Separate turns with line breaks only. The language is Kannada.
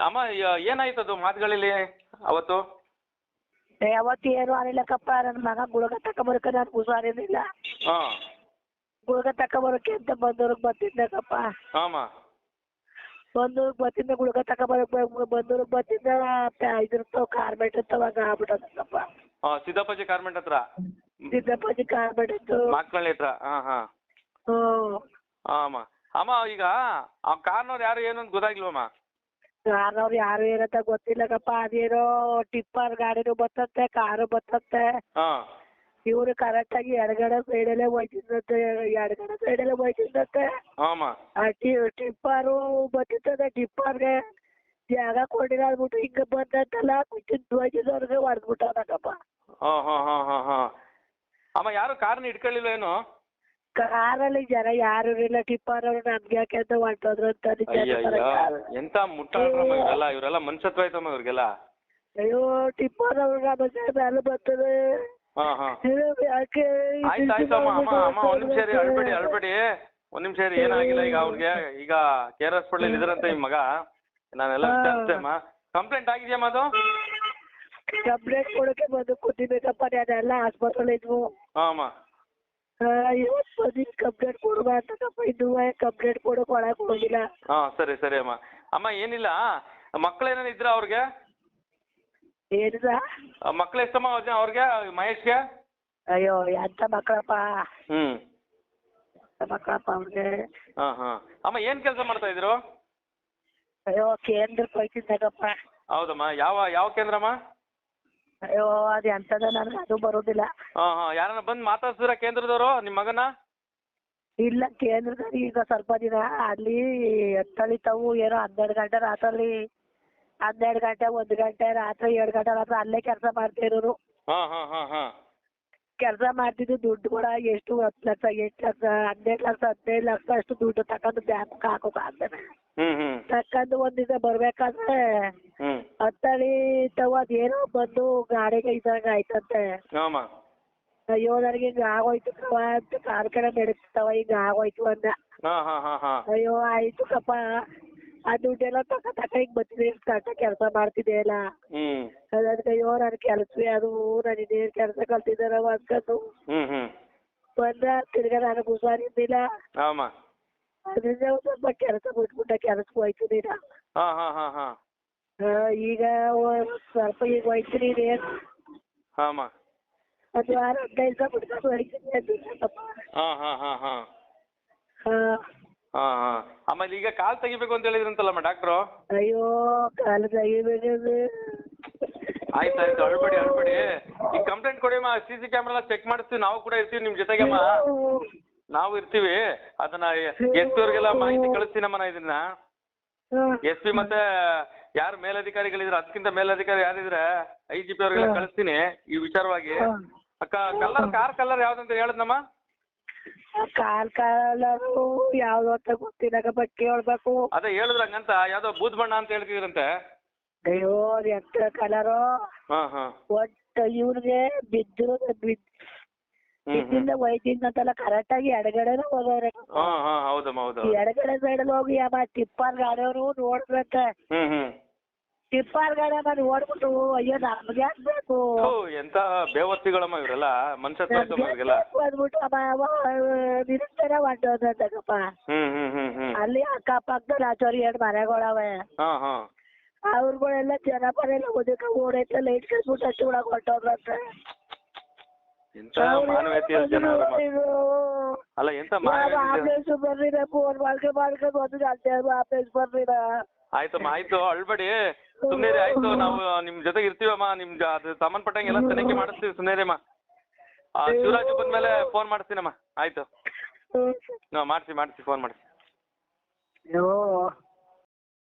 ಅಮ್ಮ ಏನಾಯ್ತು ಅದು ಮಾತುಗಳಲ್ಲಿ ಅವತ್ತು?
ಅವತ್ತು ಏನು ಅನಿಲ್ಲಕ್ಕಪ್ಪ ನನ್ನ ಮಗ ಗುಳಗ ತಕೊಂಬರಕ್ಕೆ ನಾನು ಹುಷಾರಿರ್ಲಿಲ್ಲ.
ಹಾ.
ಗುಳಗ ಬರಕ್ಕೆ ಅಂತ ಬಂದೂರಿಗೆ ಬರ್ತಿದ್ದಕ್ಕಪ್ಪ
ಆಮ.
ಬಂದೂರಿಗೆ ಬರ್ತಿದ್ದ ಗುಳಗ ತಕೊಂಬರಕ್ಕೆ ಬಂದೂರಿಗೆ ಬರ್ತಿದ್ದ ಇದಿರ್ತಾವ ಕಾರ್ಮೆಟ್ ಇರ್ತಾವ ಹಂಗ ಆಗ್ಬಿಟ್ಟದಕ್ಕಪ್ಪ
ಹಾ ಸಿದ್ದಪ್ಪಾಜಿ ಕಾರ್ಮೆಂಟ್ ಹತ್ರ?
ಸಿದ್ದಪ್ಪಾಜಿ ಕಾರ್ಮೆಟ್ ಇತ್ತು
ಮಕ್ಕಳ ಹತ್ರ? ಹಾ ಹಾ.
ಹ್ಮ್.
ಆಮ. ಅಮ್ಮ ಈಗ ಆ ಕಾರ್ನವ್ರು ಯಾರು ಏನು ಅಂತ ಗೊತ್ತಾಗಿಲ್ವಮ್ಮ
ಕಾರ್ನವ್ರು ಯಾರು ಏನಂತ ಗೊತ್ತಿಲ್ಲಕಪ್ಪ ಅದೇನೋ ಟಿಪ್ಪರ್ ಗಾಡಿನೂ ಬರ್ತತ್ತೆ ಕಾರು ಬರ್ತತ್ತೆ
ಹಾ.
ಇವ್ರು ಕರೆಕ್ಟಾಗಿ ಎಡಗಡೆ ಸೈಡಲ್ಲೇ ಹೋಯ್ತಿದ್ದತ್ತೆ ಎಡಗಡೆ ಸೈಡಲ್ಲೇ ಹೋಯ್ತಿದ್ದತ್ತೆ
ಆಮ
ಆ ಟಿ ಟಿಪ್ಪರು ಟಿಪ್ಪರ್ಗೆ ಜಾಗ ಕೊಡಿಲ್ಲ ಅಂದ್ಬಿಟ್ಟು ಹಿಂಗ ಬಂದಂತಲ್ಲ ಕುಚ್ಚಿದ್ದು ಹೋಯ್ತಿದ್ದವ್ರಿಗೆ ಹೊಡೆದ್ಬಿಟ್ಟವನಕ್ಕಪ್ಪ
ಹಾ ಹಾ ಹಾ ಹಾ ಹಾ. ಅಮ್ಮ ಯಾರು ಕಾರ್ನ ಇಟ್ಕೊಳ್ಳಿಲ್ಲ ಏನು
ಕಾರಲ್ಲಿ ಜನ ಯಾರು ಇರಲಿಲ್ಲ ಟಿಪ್ಪರ್ ಅವ್ರು ನಮ್ಗೆ ಯಾಕೆ ಅಂತ ಹೊಂಟೋದ್ರು ಅಂತ
ಎಂತ ಮುಟ್ಟಲ್ಲ ಇವರೆಲ್ಲ ಇವರೆಲ್ಲ ಮನುಷ್ಯತ್ವ ಐತಮ್ಮ ಇವ್ರಿಗೆಲ್ಲ?
ಅಯ್ಯೋ ಟಿಪ್ಪರ್ ಅವ್ರು ನಮ್ಮ ಮೇಲೆ ಬರ್ತದೆ.
ಹಾ ಹಾ.
ಇದು ಯಾಕೆ ಈ
ಆಯ್ತು ಆಯ್ತು ಅಮ್ಮ ಅಮ್ಮ ಒಂದ್ ನಿಮಿಷ ರೀ ಅಳ್ಬೇಡಿ ಅಳ್ಬೇಡಿ. ಒಂದ್ ನಿಮಿಷ ರೀ ಏನಾಗಿಲ್ಲ ಈಗ ಅವ್ರಿಗೆ ಈಗ ಕೆ ಆರ್ ಹಾಸ್ಪಿಟಲ್ ಇದ್ರಂತೆ ನಿಮ್ಮ ಮಗ. ನಾನೆಲ್ಲ. ವಿಚಾರಿಸ್ದೆ ಅಮ್ಮ. ಕಂಪ್ಲೇಂಟ್ ಆಗಿದೆಯಮ್ಮ ಅದು
ಕಂಪ್ಲೇಂಟ್ ಕೊಡಕ್ಕೆ ಬಂದು ಕೂತಿಬೇಕಪ್ಪ ನಾನೆಲ್ಲ ಆಸ್ಪತ್ರೆಲಿ ಇದ್ವು.
ಹಾ ಅಮ್ಮ.
ಇವತ್ತು ಬಂದು ಕಂಪ್ಲೇಂಟ್ ಕೊಡುವ ಅಂತಕ್ಕಪ್ಪ ಇನ್ನೂ ಕಂಪ್ಲೇಂಟ್ ಕೊಡೋಕೆ ಒಳಗೆ ಹೋಗಿಲ್ಲ.
ಹಾ ಸರಿ ಸರಿ ಅಮ್ಮ. ಅಮ್ಮ ಏನಿಲ್ಲ? ಮಕ್ಳು ಏನಾರ ಇದ್ರ ಅವ್ರಿಗೆ?
ಏನಿಲ್ಲ.
ಮಕ್ಳು ಎಷ್ಟಮ್ಮ ಅವ್ರಿಗೆ ಅವ್ರಿಗೆ ಮಹೇಶ್ಗೆ?
ಅಯ್ಯೋ ಎಂತ ಮಕ್ಕಳಪ್ಪ
ಹ್ಮ್.
ಎಂತ ಮಕ್ಕಳಪ್ಪ ಅವ್ರಿಗೆ.
ಹಾ ಹಾ. ಅಮ್ಮ ಏನ್ ಕೆಲಸ ಮಾಡ್ತಾ ಇದ್ರು?
ಅಯ್ಯೋ ಕೇಂದ್ರಕ್ಕೆ ಹೋಯ್ತಿದ್ದಾಗಪ್ಪ
ಹೌದಮ್ಮ. ಯಾವ ಯಾವ ಕೇಂದ್ರಮ್ಮ?
ಅಯ್ಯೋ ಅದು ಎಂತದ ನನಗೆ ಅದು ಬರೋದಿಲ್ಲ.
ಹಾ ಹಾ ಯಾರನ್ನ ಬಂದು ಮಾತಾಡ್ಸಿದ್ರ ಕೇಂದ್ರದವರು ನಿಮ್ಮ ಮಗನ
ಇಲ್ಲ ಕೇಂದ್ರದಲ್ಲಿ ಈಗ ಸ್ವಲ್ಪ ದಿನ ಅಲ್ಲಿ ಎತ್ತಳಿತಾವು ಏನೋ ಹನ್ನೆರಡು ಗಂಟೆ ರಾತ್ರಿ ಹನ್ನೆರಡು ಗಂಟೆ ಒಂದು ಗಂಟೆ ರಾತ್ರಿ ಎರಡು ಗಂಟೆ ರಾತ್ರಿ ಅಲ್ಲೇ ಕೆಲಸ ಮಾಡ್ತಿರೋರು
ಹಾ ಹಾ ಹಾ ಹಾ.
ಕೆಲಸ ಮಾಡ್ತಿದ್ದು ದುಡ್ಡು ಕೂಡ ಎಷ್ಟು ಹತ್ತು ಲಕ್ಷ ಎಂಟು ಲಕ್ಷ ಹನ್ನೆರಡು ಲಕ್ಷ ಹದಿನೈದು ಲಕ್ಷ ಅಷ್ಟು ದುಡ್ಡು ತಕೊಂಡು ಬ್ಯಾಂಕ್ ಹಾಕೋಕ್ ಆಗ್ತದೆ
ಹ್ಮ್.
ಒಂದ್ ದಿವಸ ಬರ್ಬೇಕಾದ್ರೆ
ಹ್ಮ್.
ಹತ್ತಳಿ ತವ ಅದೇನೋ ಬಂದು ಗಾಡಿಗೆ ಇದ್ದಂಗ ಆಯ್ತಂತೆ. ಅಯ್ಯೋ ನನಗೆ ಹಿಂಗ ಆಗೋಯ್ತು ಕವ ಅಂತ ಕಾರ್ ಕಡೆ ನಡೆಸ್ತವ ಹಿಂಗ ಆಗೋಯ್ತು ಅಂದ.
ಹಾ ಹಾ ಹಾ ಹಾ.
ಅಯ್ಯೋ ಆಯ್ತು ಕಪ್ಪ. ಆ ದುಡ್ಡೆಲ್ಲ ತಕ ತಕ ಹಿಂಗ್ ಬಂದಿದೆ ತಕ ಕೆಲಸ ಮಾಡ್ತಿದ್ದೆ ಎಲ್ಲ.
ಹ್ಮ್.
ಅದಕ್ಕೆ ಅಯ್ಯೋ ನನ್ ಕೆಲಸವೇ ಅದು ನಾನು ಇನ್ನೇನ್ ಕೆಲಸ ಕಲ್ತಿದ್ದಾರವ ಅನ್ಕೊಂಡು.
ಹ್ಮ್ ಹ್ಮ್.
ಬಂದ ತಿರ್ಗಾ ನಾನು ಹುಷಾರಿದ್ದಿಲ್ಲ
ಹಾಮ್ಮ
ಅದರಿಂದ ಒಂದ್ ಸ್ವಲ್ಪ ಕೆಲಸ ಬಿಟ್ಬಿಟ್ಟ ಕೆಲಸಕ್ಕೆ ಹೋಯ್ತು ನೀನು
ಹಾ ಹಾ ಹಾ ಹಾ.
ಈಗ ಒಂದ್ ಸ್ವಲ್ಪ ಈಗ ಒಂದು ವಾರ ಹದಿನೈದು ದಿವಸ ಅಂದಿದ್ದಪ್ಪ
ಹಾ ಹಾ ಹಾ ಹಾ.
ಹಾಂ.
ಹಾ ಹಾ. ಆಮೇಲೆ ಈಗ ಕಾಲ್ ತೆಗಿಬೇಕು ಅಂತ ಹೇಳಿದ್ರಂತಲ್ಲಮ್ಮ ಡಾಕ್ಟ್ರು?
ಅಯ್ಯೋ ಕಾಲು ತೆಗಿಬೇಕು
ಆಯ್ತು ಆಯ್ತು ಅಳ್ಬೇಡಿ ಅಳ್ಬೇಡಿ. ಈಗ ಕಂಪ್ಲೇಂಟ್ ಕೊಡಿ ಸಿ ಸಿ ಕ್ಯಾಮ್ರಾ ಚೆಕ್ ಮಾಡಿಸ್ತೀವಿ ನಾವು ಕೂಡ ಇರ್ತೀವಿ ನಿಮ್ಮ ಜೊತೆಗಮ್ಮ ನಾವು ಇರ್ತೀವಿ. ಅದನ್ನ ಎಸ್ ಪಿ ಅವ್ರಿಗೆಲ್ಲ ಮಾಹಿತಿ ಕಳಿಸ್ತೀನಮ್ಮ ನಾ ಇದನ್ನ. ಎಸ್ ಪಿ ಮತ್ತೆ ಯಾರು ಮೇಲಧಿಕಾರಿಗಳಿದ್ರೆ ಅದಕ್ಕಿಂತ ಮೇಲಧಿಕಾರಿ ಯಾರಿದ್ರೆ ಐ ಜಿ ಪಿ ಅವ್ರಿಗೆಲ್ಲ ಕಳಿಸ್ತೀನಿ ಈ ವಿಚಾರವಾಗಿ. ಅಕ್ಕ ಕಲರ್ ಕಾರ್ ಕಲರ್ ಯಾವ್ದಂತ ಹೇಳದ್ನಮ್ಮ?
ಕಾಲ್ ಕಾಲರು ಯಾವ್ದು ಅಂತ ಗೊತ್ತಿಲ್ಲ ಬಗ್ಗೆ ಹೇಳ್ಬೇಕು.
ಅದೇ ಹೇಳಿದ್ರ ಹಂಗಂತ ಯಾವ್ದೋ ಬೂದ್ ಬಣ್ಣ ಅಂತ ಹೇಳ್ತಿದ್ರಂತೆ.
ಅಯ್ಯೋ ಎಂತ ಕಲರು
ಹಾ ಹಾ.
ಒಟ್ಟು ಇವ್ರಿಗೆ ಬಿದ್ರು ಬಿದ್
ಹ್ಮ್ ಅಂತೆಲ್ಲ
ಬಿದ್ದಿಂದ ಕರೆಕ್ಟ್ ಆಗಿ ಎಡಗಡೆನೂ ಹೋಗೋರೆ
ಹಾ ಹಾ ಹೌದಮ್ಮ ಹೌದು
ಎಡಗಡೆ ಸೈಡ್ ಹೋಗಿ ಅಮ್ಮ ಟಿಪ್ಪರ್ ಗಾಡಿಯವರು ನೋಡ್ಬೇಕ
ಹ್ಮ್ ಹ್ಮ್.
ಟಿಪ್ಪರ್ ಗಾಡಿ ಮಾಡಿ ಅಯ್ಯೋ ನಮ್ಗೆ ಯಾಕ್ ಬೇಕು?
ಥು, ಎಂತ ಬೇವರ್ತಿಗಳಮ್ಮ ಇವರೆಲ್ಲ ಮನುಷ್ಯತ್ವ ಐತಮ್ಮ ಇವ್ರಿಗೆಲ್ಲ.
ಅಂದ್ಬಿಟ್ಟು ಅಮ್ಮ ನಿರಂತರ ಹೊಂಟೋದಂತಕ್ಕಪ್ಪ
ಹ್ಮ್ ಹ್ಮ್ ಹ್ಮ್ ಹ್ಮ್.
ಅಲ್ಲಿ ಅಕ್ಕಪಕ್ಕದಲ್ಲಿ ಆಚೋರಿ ಎರಡು ಮನೆಗಳವೆ.
ಹಾ ಹಾ.
ಅವ್ರುಗಳೆಲ್ಲ ಜನ ಬರೆಲ್ಲ ಓದಕ್ಕೆ ಓಡೈತೆ ಲೈಟ್ ಕಟ್ಬಿಟ್ಟು ಅಷ್ಟು ಒಳಗೆ ಹೊಂಟೋದ್ರಂತೆ
ಎಂತ ಮಾನವೀಯತೆಯ ಜನ ಅವರಮ್ಮ ಅಲ್ಲ ಎಂತ ಮಾನವೀಯತೆ
ಆಫೀಸ್ ಬರ್ರಿರ ಫೋನ್ ಮಾಡ್ಕೊಂಡು ಆಫೀಸ್
ಆಯ್ತಮ್ಮ ಆಯ್ತು ಅಳ್ಬೇಡಿ. ಸುಮ್ಮನೆ ಆಯ್ತು ನಾವು ನಿಮ್ ಜೊತೆಗೆ ಇರ್ತೀವಮ್ಮ ನಿಮ್ ಅದು ಸಂಬಂಧಪಟ್ಟಂಗೆ ಎಲ್ಲ ತನಿಖೆ ಮಾಡಿಸ್ತೀವಿ ರೀ ಆ ಶಿವರಾಜ್ ಬಂದ್ಮೇಲೆ ಫೋನ್ ಮಾಡ್ತೀನಮ್ಮ ಆಯ್ತು. ಮಾಡ್ಸಿ ಮಾಡ್ಸಿ ಫೋನ್
ಮಾಡ್ಸಿ.